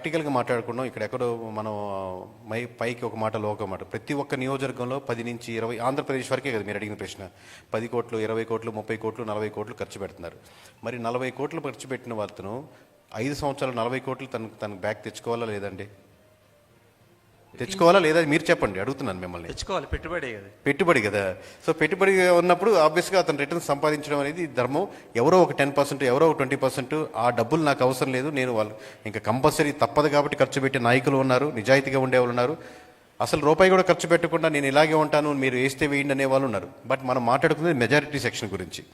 ప్రాక్టికల్గా మాట్లాడుకున్నాం. ఇక్కడ ఎక్కడో మనం మై పైకి ఒక మాట లో ఒక మాట. ప్రతి ఒక్క నియోజకవర్గంలో పది నుంచి ఇరవై ఆంధ్రప్రదేశ్ వరకే కదా మీరు అడిగిన ప్రశ్న. పది కోట్లు ఇరవై కోట్లు ముప్పై కోట్లు నలభై కోట్లు ఖర్చు పెడుతున్నారు. మరి నలభై కోట్లు ఖర్చు పెట్టిన వాళ్ళను ఐదు సంవత్సరాలు నలభై కోట్లు తనకు తనకు బ్యాక్ తెచ్చుకోవాలా లేదండి? తెచ్చుకోవాలా లేదా మీరు చెప్పండి అడుగుతున్నాను మిమ్మల్ని. తెచ్చుకోవాలి పెట్టుబడి కదా. పెట్టుబడి కదా. సో పెట్టుబడి ఉన్నప్పుడు ఆబ్వియస్గా అతను రిటర్న్ సంపాదించడం అనేది ధర్మం. ఎవరో ఒక టెన్ పర్సెంట్ ఎవరో ఒక ట్వంటీ పర్సెంట్ ఆ డబ్బులు నాకు అవసరం లేదు నేను వాళ్ళు ఇంకా కంపల్సరీ తప్పదు కాబట్టి ఖర్చు పెట్టే నాయకులు ఉన్నారు నిజాయితీగా ఉండేవాళ్ళు ఉన్నారు. అసలు రూపాయి కూడా ఖర్చు పెట్టకుండా నేను ఇలాగే ఉంటాను మీరు వేస్తే వేయండి అనే వాళ్ళు ఉన్నారు. బట్ మనం మాట్లాడుకునేది మెజారిటీ సెక్షన్ గురించి.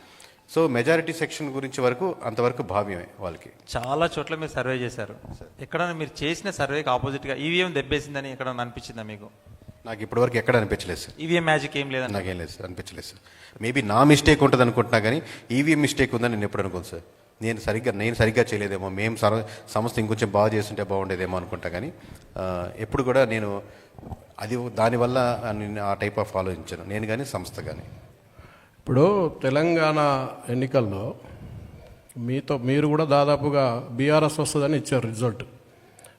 సో మెజారిటీ సెక్షన్ గురించి వరకు అంతవరకు భావ్యమే వాళ్ళకి. చాలా చోట్ల మీరు సర్వే చేశారు. ఎక్కడైనా మీరు చేసిన సర్వేకి ఆపోజిట్గా ఈవీఎం దెబ్బేసిందని ఎక్కడైనా అనిపించిందా మీకు? నాకు ఇప్పటివరకు ఎక్కడ అనిపించలేదు సార్. ఈవీఎం మ్యాజిక్ ఏం లేదని నాకేం లేదు సార్ అనిపించలేదు సార్. మేబీ నా మిస్టేక్ ఉంటుంది అనుకుంటున్నా కానీ ఈవీఎం మిస్టేక్ ఉందని నేను ఎప్పుడు అనుకోను సార్. నేను సరిగ్గా నేను సరిగ్గా చేయలేదేమో మేము సర సంస్థ ఇంకొంచెం బాగా చేస్తుంటే బాగుండేదేమో అనుకుంటా కానీ ఎప్పుడు కూడా నేను అది దానివల్ల నేను ఆ టైప్ ఆఫ్ ఆలోచించాను. నేను కానీ సంస్థ కానీ. ఇప్పుడు తెలంగాణ ఎన్నికల్లో మీతో మీరు కూడా దాదాపుగా బీఆర్ఎస్ వస్తుందని ఇచ్చారు రిజల్ట్.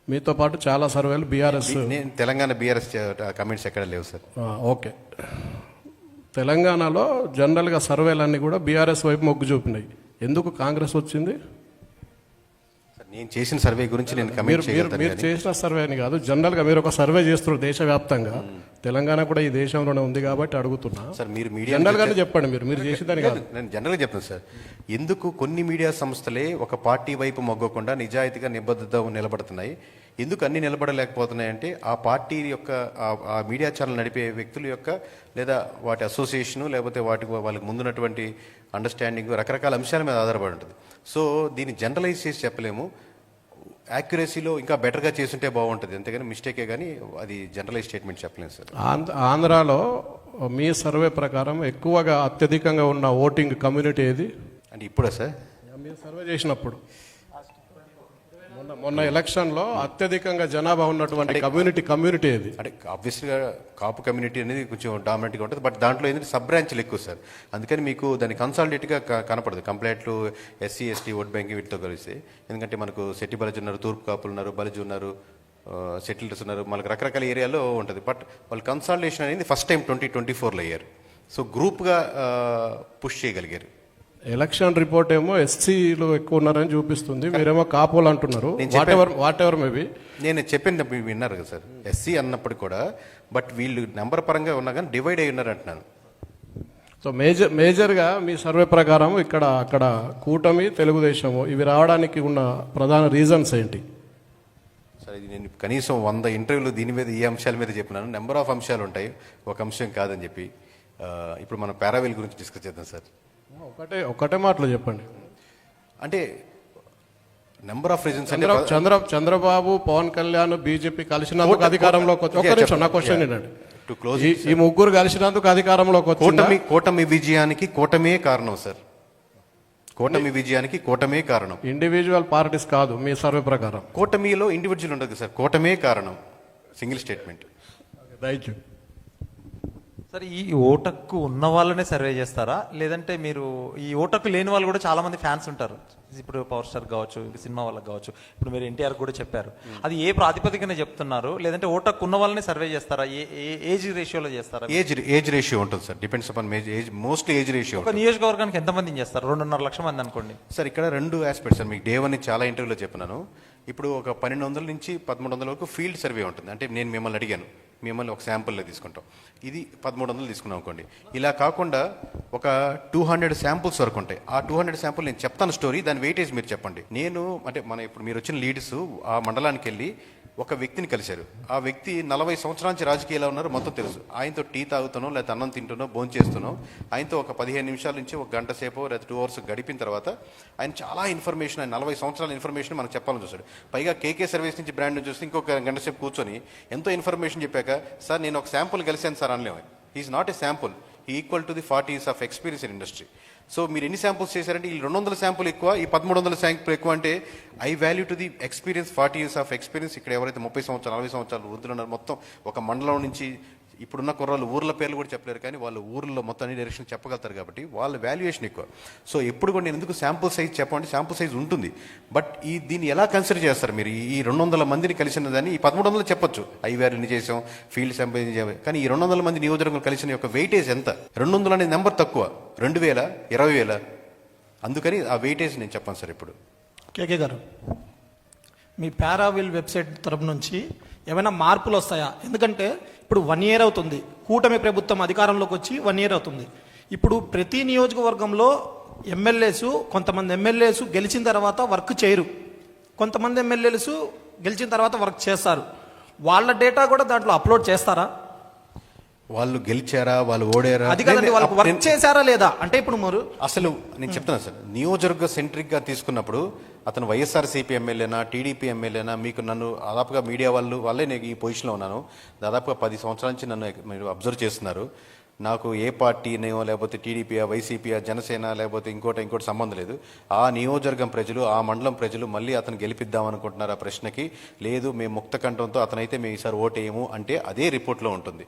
మీతో పాటు చాలా సర్వేలు బీఆర్ఎస్ నేను తెలంగాణ బీఆర్ఎస్ కమెంట్స్ ఎక్కడ లేవు సార్. ఓకే. తెలంగాణలో జనరల్గా సర్వేలన్నీ కూడా బీఆర్ఎస్ వైపు మొగ్గు చూపినాయి. ఎందుకు కాంగ్రెస్ వచ్చింది? నేను చేసిన సర్వే గురించి నేను మీరు కమెంట్ మీరు చేసిన సర్వే అని కాదు జనరల్గా మీరు ఒక సర్వే చేస్తున్నారు దేశవ్యాప్తంగా. తెలంగాణ కూడా ఈ దేశంలోనే ఉంది కాబట్టి అడుగుతున్నా. సార్ మీరు మీడియా జనరల్గానే చెప్పండి మీరు మీరు చేసేదాని కాదు. నేను జనరల్గా చెప్తాను సార్ ఎందుకు కొన్ని మీడియా సంస్థలే ఒక పార్టీ వైపు మొగ్గకుండా నిజాయితీగా నిబద్ధత నిలబడుతున్నాయి? ఎందుకు అన్ని నిలబడలేకపోతున్నాయి అంటే ఆ పార్టీ యొక్క ఆ- మీడియా ఛానల్ నడిపే వ్యక్తుల యొక్క లేదా వాటి అసోసియేషను లేకపోతే వాటి వాళ్ళకి ముందున్నటువంటి అండర్స్టాండింగ్ రకరకాల అంశాల మీద ఆధారపడి ఉంటుంది. సో దీన్ని జనరలైజ్ చేసి చెప్పలేము. యాక్యురసీలో ఇంకా బెటర్గా చేసుంటే బాగుంటుంది. అంతేగాని మిస్టేకే కానీ అది జనరలైజ్ స్టేట్మెంట్ చెప్పలేము సార్. ఆంధ్ర ఆంధ్రాలో మీ సర్వే ప్రకారం ఎక్కువగా అత్యధికంగా ఉన్న ఓటింగ్ కమ్యూనిటీ ఏది? అంటే ఇప్పుడా సార్? మీరు సర్వే చేసినప్పుడు. మొన్న ఎలక్షన్లో అత్యధికంగా జనాభా ఉన్నటువంటి కమ్యూనిటీ కమ్యూనిటీ ఏది? అంటే ఆబ్వియస్గా కాపు కమ్యూనిటీ అనేది కొంచెం డామినెంట్గా ఉంటుంది. బట్ దాంట్లో ఏంటంటే సబ్ బ్రాంచ్లు ఎక్కువ సార్. అందుకని మీకు దాని కన్సాలిడేట్గా కనపడదు. కంప్లైంట్లు ఎస్సీ ఎస్టీ ఓట్ బ్యాంక్ వీటితో కలిసి. ఎందుకంటే మనకు సెట్టి బలజ్ ఉన్నారు తూర్పు కాపులు ఉన్నారు బలజ్ ఉన్నారు సెటిల్స్ ఉన్నారు. మనకు రకరకాల ఏరియాలో ఉంటుంది. బట్ వాళ్ళు కన్సాలిడేషన్ అనేది ఫస్ట్ టైం ట్వంటీ ట్వంటీ ఫోర్లో అయ్యారు సో గ్రూప్గా పుష్ చేయగలిగారు. ఎలక్షన్ రిపోర్ట్ ఏమో ఎస్సీలు ఎక్కువ ఉన్నారని చూపిస్తుంది. మీరేమో కాపోలు అంటున్నారు. నేను whatever whatever maybe నేను చెప్పింది మీరు విన్నారు కదా సార్. ఎస్సీ అన్నప్పుడు కూడా బట్ వీళ్ళు నెంబర్ పరంగా ఉన్నా కానీ డివైడ్ అయి ఉన్నారు అంటున్నాను. సో మేజర్ మేజర్గా మీ సర్వే ప్రకారం ఇక్కడ అక్కడ కూటమి తెలుగుదేశము ఇవి రావడానికి ఉన్న ప్రధాన రీజన్స్ ఏంటి? సరే ఇది నేను కనీసం వంద ఇంటర్వ్యూలు దీని మీద ఈ అంశాల మీద చెప్పినాను. నెంబర్ ఆఫ్ అంశాలు ఉంటాయి. ఒక అంశం కాదని చెప్పి ఇప్పుడు మనం పారావెల్ గురించి డిస్కస్ చేద్దాం సార్. ఒకటే ఒకటే మాటలో చెప్పండి. అంటే number of reasons Chandra Chandra Chandrababu Pawan Kalyan BJP కలిసినందుకు అధికారంలోకి వచ్చి నా క్వశ్చన్ ఏంటండి ఈ- ముగ్గురు కలిసినందుకు అధికారంలోకి వచ్చిందా? కూటమి కూటమి విజయానికి కూటమే కారణం సార్ కూటమి విజయానికి కూటమే కారణం. ఇండివిజువల్ పార్టీస్ కాదు మీ సర్వే ప్రకారం. కూటమిలో ఇండివిజువల్ ఉండదు సార్ కూటమే కారణం. సింగిల్ స్టేట్మెంట్ రైట్ సరే ఈ ఓటక్కు ఉన్న వాళ్ళనే సర్వే చేస్తారా? లేదంటే మీరు ఈ ఓటక్కు లేని వాళ్ళు కూడా చాలా మంది ఫ్యాన్స్ ఉంటారు. ఇప్పుడు పవర్ స్టార్ కావచ్చు సినిమా వాళ్ళకి కావచ్చు. ఇప్పుడు మీరు ఎన్టీఆర్ కూడా చెప్పారు. అది ఏ ప్రాతిపదికన చెప్తున్నారు? లేదంటే ఓటక్కు ఉన్న వాళ్ళని సర్వే చేస్తారా? ఏ ఏజ్ రేషియోలో చేస్తారా? ఏజ్ ఏజ్ రేషియో ఉంటుంది sir. Depends upon age mostly age ratio ఒక నియోజకవర్గానికి ఎంతమందిని చేస్తారు? రెండున్నర లక్షల మంది అనుకోండి. సార్ ఇక్కడ రెండు ఆస్పెక్ట్స్ సార్. మీకు డే వన్ చాలా ఇంటర్వ్యూలో చెప్పినాను. ఇప్పుడు ఒక పన్నెండు వందల నుంచి పదమూడు వందల వరకు ఫీల్డ్ సర్వే ఉంటుంది. అంటే నేను మిమ్మల్ని అడిగాను. మిమ్మల్ని ఒక శాంపుల్లో తీసుకుంటాం. ఇది పదమూడు వందలు తీసుకున్నాం అనుకోండి. ఇలా కాకుండా ఒక టూ హండ్రెడ్ శాంపుల్స్ వరకు ఉంటాయి. ఆ టూ హండ్రెడ్ శాంపుల్ నేను చెప్తాను స్టోరీ దాని వెయిటేజ్ మీరు చెప్పండి. నేను అంటే మన ఇప్పుడు మీరు వచ్చిన లీడ్స్ ఆ మండలానికి వెళ్ళి ఒక వ్యక్తిని కలిశారు. ఆ వ్యక్తి నలభై సంవత్సరాల నుంచి రాజకీయాల్లో ఉన్నారు మొత్తం తెలుసు. ఆయనతో టీ తాగుతున్నాం లేకపోతే అన్నం తింటునో భోజనం చేస్తున్నాం ఆయనతో ఒక పదిహేను నిమిషాల నుంచి ఒక గంట సేపు లేదా టూ అవర్స్ గడిపిన తర్వాత ఆయన చాలా ఇన్ఫర్మేషన్ ఆయన నలభై సంవత్సరాల ఇన్ఫర్మేషన్ మనకు చెప్పాలని చూశాడు. పైగా కేకే సర్వీస్ నుంచి బ్రాండ్ చూస్తే ఇంకొక గంట సేపు కూర్చొని ఎంతో ఇన్ఫర్మేషన్ చెప్పాక సార్ నేను ఒక శాంపుల్ కలిశాను సార్ అనలేము. Is not a sample equal to the forty years of experience in industry so మీరు ఎన్ని శాంపుల్స్ చేశారంటే ఈ రెండు వందల శాంపుల్ ఎక్కువ ఈ పదమూడు వందల శాంపుల్ ఎక్కువ అంటే I value to the experience forty years of experience ఇక్కడ ఎవరైతే ముప్పై సంవత్సరాలు నలభై సంవత్సరాలు వృద్ధులు ఉన్నారో మొత్తం ఒక మండలం నుంచి ఇప్పుడున్న కుర్రాళ్ళు ఊర్ల పేర్లు కూడా చెప్పలేరు కానీ వాళ్ళు ఊర్లో మొత్తం అన్ని డైరెక్షన్ చెప్పగలుగుతారు కాబట్టి వాళ్ళ వాల్యుయేషన్ ఎక్కువ. సో ఎప్పుడు కూడా నేను ఎందుకు శాంపుల్ సైజ్ చెప్పండి శాంపుల్ సైజ్ ఉంటుంది. బట్ ఈ దీన్ని ఎలా కన్సిడర్ చేస్తారు మీరు? ఈ- రెండు వందల మందిని కలిసిన దాన్ని ఈ పదమూడు వందలు చెప్పొచ్చు ఐవీఆర్ ఎన్ని చేసాం? ఫీల్డ్ శాంపుల్ కానీ ఈ రెండు వందల మంది నియోజకవర్గం కలిసిన యొక్క వెయిటేజ్ ఎంత? రెండు వందలు అనే నెంబర్ తక్కువ. రెండు వేల ఇరవై వేల. అందుకని ఆ వెయిటేజ్ నేను చెప్పాను సార్ ఇప్పుడు. కేకే గారు. మీ పారావిల్ వెబ్సైట్ తరపు నుంచి ఏమైనా మార్పులు వస్తాయా? ఎందుకంటే ఇప్పుడు వన్ ఇయర్ అవుతుంది. కూటమి ప్రభుత్వం అధికారంలోకి వచ్చి వన్ ఇయర్ అవుతుంది. ఇప్పుడు ప్రతి నియోజకవర్గంలో ఎమ్మెల్యేసు కొంతమంది ఎమ్మెల్యేసు గెలిచిన తర్వాత వర్క్ చేయరు. కొంతమంది ఎమ్మెల్యేలు గెలిచిన తర్వాత వర్క్ చేస్తారు. వాళ్ళ డేటా కూడా దాంట్లో అప్లోడ్ చేస్తారా? వాళ్ళు గెలిచారా వాళ్ళు ఓడారా? అది కదండి వాళ్ళకి వర్క్ చేశారా లేదా? అంటే ఇప్పుడు మీరు అసలు నేను చెప్తున్నాను సార్ నియోజకవర్గ సెంట్రిక్గా తీసుకున్నప్పుడు అతను వైఎస్ఆర్సీపీ ఎమ్మెల్యేనా టీడీపీ ఎమ్మెల్యేనా మీకు నన్ను దాదాపుగా మీడియా వాళ్ళు వాళ్ళే నేను ఈ పొజిషన్లో ఉన్నాను. దాదాపుగా పది సంవత్సరాల నుంచి నన్ను మీరు అబ్జర్వ్ చేస్తున్నారు. నాకు ఏ పార్టీనేమో లేకపోతే టీడీపీయా వైసీపీయా జనసేన లేకపోతే ఇంకోటి ఇంకోటి సంబంధం లేదు. ఆ నియోజకవర్గం ప్రజలు ఆ మండలం ప్రజలు మళ్ళీ అతను గెలిపిద్దాం అనుకుంటున్నారు ఆ ప్రశ్నకి. లేదు మేము ముక్త కంఠంతో అతనైతే మేము ఈసారి ఓటేయము అంటే అదే రిపోర్ట్లో ఉంటుంది.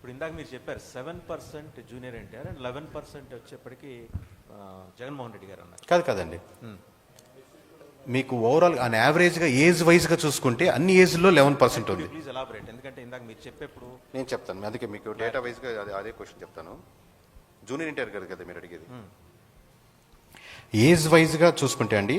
ఇప్పుడు ఇందాక మీరు చెప్పారు seven percent junior NTR and eleven percent వచ్చేప్పటికి జగన్మోహన్ రెడ్డి గారు అన్నారు. కాదు కాదండి. మీకు ఓవరాల్ ఆన్ యావరేజ్గా ఏజ్ వైజ్గా చూసుకుంటే అన్ని ఏజ్లో లెవెన్ పర్సెంట్ ఉంది. ప్లీజ్ ఎలాబరేట్ ఎందుకంటే ఇందాక మీరు చెప్పేప్పుడు నేను చెప్తాను. అందుకే మీకు డేటా వైజ్గా అదే అదే క్వశ్చన్ చెప్తాను. జూనియర్ ఇంటర్ గారు కదా మీరు అడిగేది? ఏజ్ వైజ్గా చూసుకుంటే అండి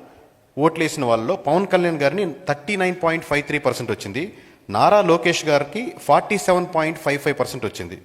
ఓట్లు వేసిన వాళ్ళలో పవన్ కళ్యాణ్ గారిని thirty nine point five three percent వచ్చింది. నారా లోకేష్ గారికి forty seven point five five percent వచ్చింది.